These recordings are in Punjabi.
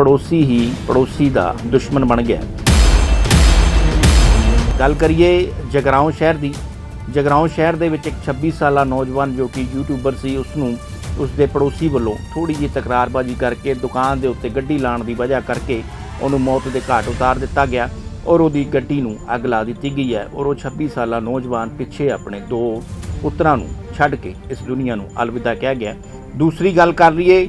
ਪੜੋਸੀ ਹੀ ਪੜੋਸੀ ਦਾ ਦੁਸ਼ਮਣ ਬਣ ਗਿਆ। ਗੱਲ ਕਰੀਏ ਜਗਰਾਉਂ ਸ਼ਹਿਰ ਦੀ। ਜਗਰਾਉਂ ਸ਼ਹਿਰ ਦੇ ਵਿੱਚ ਇੱਕ 26 ਸਾਲਾ ਨੌਜਵਾਨ ਜੋ ਕਿ ਯੂਟਿਊਬਰ ਸੀ ਉਸ ਨੂੰ ਉਸ ਦੇ ਪੜੋਸੀ ਵੱਲੋਂ ਥੋੜੀ ਜਿਹੀ ਤਕਰਾਰਬਾਜ਼ੀ ਕਰਕੇ ਦੁਕਾਨ ਦੇ ਉੱਤੇ ਗੱਡੀ ਲਾਉਣ ਦੀ ਵਜ੍ਹਾ ਕਰਕੇ ਉਹਨੂੰ ਮੌਤ ਦੇ ਘਾਟ ਉਤਾਰ ਦਿੱਤਾ ਗਿਆ ਔਰ ਉਹਦੀ ਗੱਡੀ ਨੂੰ ਅੱਗ ਲਾ ਦਿੱਤੀ ਗਈ ਹੈ ਔਰ ਉਹ 26 ਸਾਲਾ ਨੌਜਵਾਨ ਪਿੱਛੇ ਆਪਣੇ ਦੋ ਪੁੱਤਰਾਂ ਨੂੰ ਛੱਡ ਕੇ ਇਸ ਦੁਨੀਆ ਨੂੰ ਅਲਵਿਦਾ ਕਹਿ ਗਿਆ। ਦੂਸਰੀ ਗੱਲ ਕਰ ਲਈਏ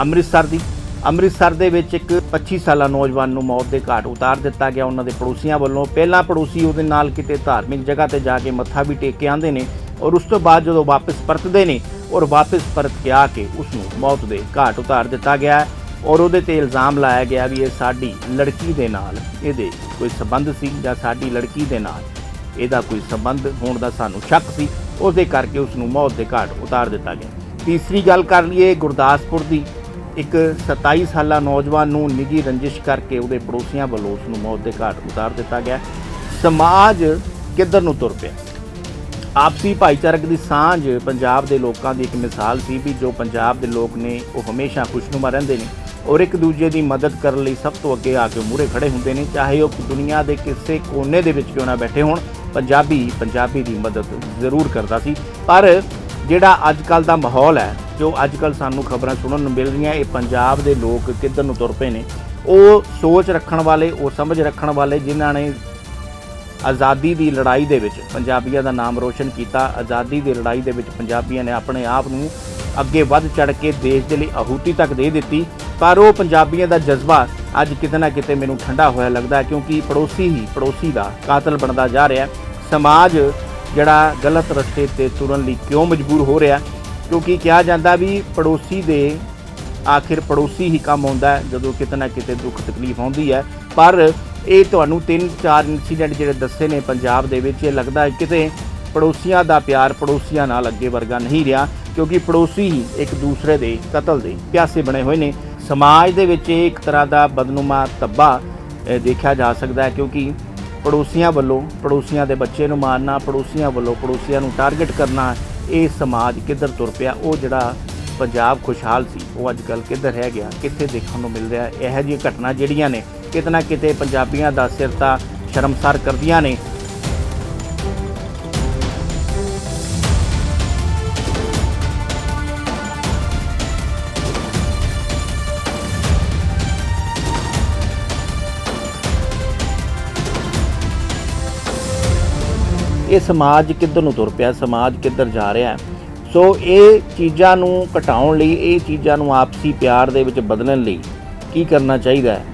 ਅੰਮ੍ਰਿਤਸਰ ਦੀ। ਅੰਮ੍ਰਿਤਸਰ ਦੇ ਵਿੱਚ ਇੱਕ 25 ਸਾਲਾ ਨੌਜਵਾਨ ਨੂੰ ਮੌਤ ਦੇ ਘਾਟ ਉਤਾਰ ਦਿੱਤਾ ਗਿਆ। ਉਹਨਾਂ ਦੇ ਪੜੋਸੀਆਂ ਵੱਲੋਂ ਪਹਿਲਾਂ ਪੜੋਸੀ ਉਹਦੇ ਨਾਲ ਕਿਤੇ ਧਾਰਮਿਕ ਜਗ੍ਹਾ ਤੇ ਜਾ ਕੇ ਮੱਥਾ ਵੀ ਟੇਕ ਕੇ ਆਉਂਦੇ ਨੇ ਔਰ ਉਸ ਤੋਂ ਬਾਅਦ ਜਦੋਂ ਵਾਪਸ ਪਰਤਦੇ ਨੇ ਔਰ ਵਾਪਸ ਪਰਤ ਕੇ ਆ ਕੇ ਉਸ ਨੂੰ ਮੌਤ ਦੇ ਘਾਟ ਉਤਾਰ ਦਿੱਤਾ ਗਿਆ ਔਰ ਉਹਦੇ ਤੇ ਇਲਜ਼ਾਮ ਲਾਇਆ ਗਿਆ ਵੀ ਇਹ ਸਾਡੀ ਲੜਕੀ ਦੇ ਨਾਲ ਇਹਦੇ ਕੋਈ ਸਬੰਧ ਸੀ ਜਾਂ ਸਾਡੀ ਲੜਕੀ ਦੇ ਨਾਲ ਇਹਦਾ ਕੋਈ ਸਬੰਧ ਹੋਣ ਦਾ ਸਾਨੂੰ ਸ਼ੱਕ ਸੀ। ਉਹਦੇ ਕਰਕੇ ਉਸ ਨੂੰ ਮੌਤ ਦੇ ਘਾਟ ਉਤਾਰ ਦਿੱਤਾ ਗਿਆ। ਤੀਸਰੀ ਗੱਲ ਕਰ ਲਈਏ ਗੁਰਦਾਸਪੁਰ ਦੀ। ਇੱਕ 27 ਸਾਲਾ ਨੌਜਵਾਨ ਨੂੰ ਨਿੱਜੀ ਰੰਜਿਸ਼ ਕਰਕੇ ਉਹਦੇ ਪੜੋਸੀਆਂ ਵੱਲੋਂ ਉਸ ਨੂੰ ਮੌਤ ਦੇ ਘਾਟ ਉਤਾਰ ਦਿੱਤਾ ਗਿਆ। ਸਮਾਜ ਕਿੱਧਰ ਨੂੰ ਤੁਰ ਪਿਆ? ਆਪਸੀ ਭਾਈਚਾਰਕ ਦੀ ਸਾਂਝ ਪੰਜਾਬ ਦੇ ਲੋਕਾਂ ਦੀ ਇੱਕ ਮਿਸਾਲ ਸੀ ਵੀ ਜੋ ਪੰਜਾਬ ਦੇ ਲੋਕ ਨੇ, ਉਹ ਹਮੇਸ਼ਾ ਖੁਸ਼ਨੁਮਾ ਰਹਿੰਦੇ ਨੇ ਔਰ ਇੱਕ ਦੂਜੇ ਦੀ ਮਦਦ ਕਰਨ ਲਈ ਸਭ ਤੋਂ ਅੱਗੇ ਆ ਕੇ ਮੂਹਰੇ ਖੜੇ ਹੁੰਦੇ ਨੇ, ਚਾਹੇ ਉਹ ਦੁਨੀਆ ਦੇ ਕਿਸੇ ਕੋਨੇ ਦੇ ਵਿੱਚ ਕਿਉਂ ਨਾ ਬੈਠੇ ਹੋਣ, ਪੰਜਾਬੀ ਪੰਜਾਬੀ ਦੀ ਮਦਦ ਜ਼ਰੂਰ ਕਰਦਾ ਸੀ। ਪਰ ਜਿਹੜਾ ਅੱਜ ਕੱਲ ਦਾ ਮਾਹੌਲ ਹੈ, ਜੋ ਅੱਜ ਕੱਲ ਸਾਨੂੰ ਖਬਰਾਂ ਸੁਣਨ ਨੂੰ ਮਿਲ ਰਹੀਆਂ, ਇਹ ਪੰਜਾਬ ਦੇ ਲੋਕ ਕਿੱਧਰ ਨੂੰ ਤੁਰ ਪਏ ਨੇ, ਉਹ ਸੋਚ ਰੱਖਣ ਵਾਲੇ, ਉਹ ਸਮਝ ਰੱਖਣ ਵਾਲੇ ਜਿਨ੍ਹਾਂ ਨੇ ਆਜ਼ਾਦੀ ਦੀ ਲੜਾਈ ਦੇ ਵਿੱਚ ਪੰਜਾਬੀਆਂ ਦਾ ਨਾਮ ਰੋਸ਼ਨ ਕੀਤਾ, ਆਜ਼ਾਦੀ ਦੀ ਲੜਾਈ ਦੇ ਵਿੱਚ ਪੰਜਾਬੀਆਂ ਨੇ ਆਪਣੇ ਆਪ ਨੂੰ ਅੱਗੇ ਵੱਧ ਚੜ ਕੇ ਦੇਸ਼ ਦੇ ਲਈ ਆਹੂਤੀ ਤੱਕ ਦੇ ਦਿੱਤੀ, ਪਰ ਉਹ ਪੰਜਾਬੀਆਂ ਦਾ ਜਜ਼ਬਾ ਅੱਜ ਕਿਤੇ ਨਾ ਕਿਤੇ ਮੈਨੂੰ ਠੰਡਾ ਹੋਇਆ ਲੱਗਦਾ ਕਿਉਂਕਿ ਪੜੋਸੀ ਹੀ ਪੜੋਸੀ ਦਾ ਕਾਤਲ ਬਣਦਾ ਜਾ ਰਿਹਾ ਸਮਾਜ ਜਿਹੜਾ ਗਲਤ ਰਸਤੇ ਤੇ ਤੁਰਨ ਲਈ ਕਿਉਂ ਮਜਬੂਰ ਹੋ ਰਿਹਾ? ਕਿਉਂਕਿ ਕਿਹਾ ਜਾਂਦਾ ਵੀ ਪੜੋਸੀ ਦੇ ਆਖਿਰ ਪੜੋਸੀ ਹੀ ਕੰਮ ਆਉਂਦਾ ਜਦੋਂ ਕਿਤੇ ਨਾ ਕਿਤੇ ਦੁੱਖ ਤਕਲੀਫ ਆਉਂਦੀ ਹੈ। ਪਰ ਇਹ ਤੁਹਾਨੂੰ ਤਿੰਨ ਚਾਰ ਇਨਸੀਡੈਂਟ ਜਿਹੜੇ ਦੱਸੇ ਨੇ ਪੰਜਾਬ ਦੇ ਵਿੱਚ, ਇਹ ਲੱਗਦਾ ਹੈ ਕਿਤੇ ਪੜੋਸੀਆਂ ਦਾ ਪਿਆਰ ਪੜੋਸੀਆਂ ਨਾਲ ਅੱਗੇ ਵਰਗਾ ਨਹੀਂ ਰਿਹਾ, ਕਿਉਂਕਿ ਪੜੋਸੀ ਹੀ ਇੱਕ ਦੂਸਰੇ ਦੇ ਕਤਲ ਦੇ ਪਿਆਸੇ ਬਣੇ ਹੋਏ ਨੇ। ਸਮਾਜ ਦੇ ਵਿੱਚ ਇਹ ਇੱਕ ਤਰ੍ਹਾਂ ਦਾ ਬਦਨੁਮਾ ਧੱਬਾ ਦੇਖਿਆ ਜਾ ਸਕਦਾ ਹੈ, ਕਿਉਂਕਿ ਪੜੋਸੀਆਂ ਵੱਲੋਂ ਪੜੋਸੀਆਂ ਦੇ ਬੱਚੇ ਨੂੰ ਮਾਰਨਾ, ਪੜੋਸੀਆਂ ਵੱਲੋਂ ਪੜੋਸੀਆਂ ਨੂੰ ਟਾਰਗੇਟ ਕਰਨਾ, ਇਹ ਸਮਾਜ ਕਿੱਧਰ ਤੁਰ ਪਿਆ? ਉਹ ਜਿਹੜਾ ਪੰਜਾਬ ਖੁਸ਼ਹਾਲ ਸੀ, ਉਹ ਅੱਜ ਕੱਲ ਕਿੱਧਰ ਰਹਿ ਗਿਆ? ਕਿੱਥੇ ਦੇਖਣ ਨੂੰ ਮਿਲ ਰਿਹਾ? ਇਹੋ ਜਿਹੀਆਂ ਘਟਨਾ ਜਿਹੜੀਆਂ ਨੇ, ਕਿਤੇ ਨਾ ਕਿਤੇ ਪੰਜਾਬੀਆਂ ਦਾ ਸਿਰ ਤਾਂ ਸ਼ਰਮਸਾਰ ਕਰਦੀਆਂ ਨੇ। ਇਹ ਸਮਾਜ ਕਿੱਧਰ ਨੂੰ ਤੁਰ ਪਿਆ, ਸਮਾਜ ਕਿੱਧਰ ਜਾ ਰਿਹਾ ਹੈ? ਸੋ ਇਹ ਚੀਜ਼ਾਂ ਨੂੰ ਘਟਾਉਣ ਲਈ, ਇਹ ਚੀਜ਼ਾਂ ਨੂੰ ਆਪਸੀ ਪਿਆਰ ਦੇ ਵਿੱਚ ਬਦਲਣ ਲਈ ਕੀ ਕਰਨਾ ਚਾਹੀਦਾ ਹੈ?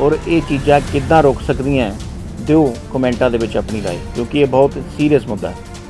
ਔਰ ਇਹ ਚੀਜ਼ਾਂ ਕਿੱਦਾਂ ਰੁਕ ਸਕਦੀਆਂ ਦਿਓ ਕਮੈਂਟਾਂ ਦੇ ਵਿੱਚ ਆਪਣੀ ਰਾਏ, ਕਿਉਂਕਿ ਇਹ ਬਹੁਤ ਸੀਰੀਅਸ ਮੁੱਦਾ ਹੈ।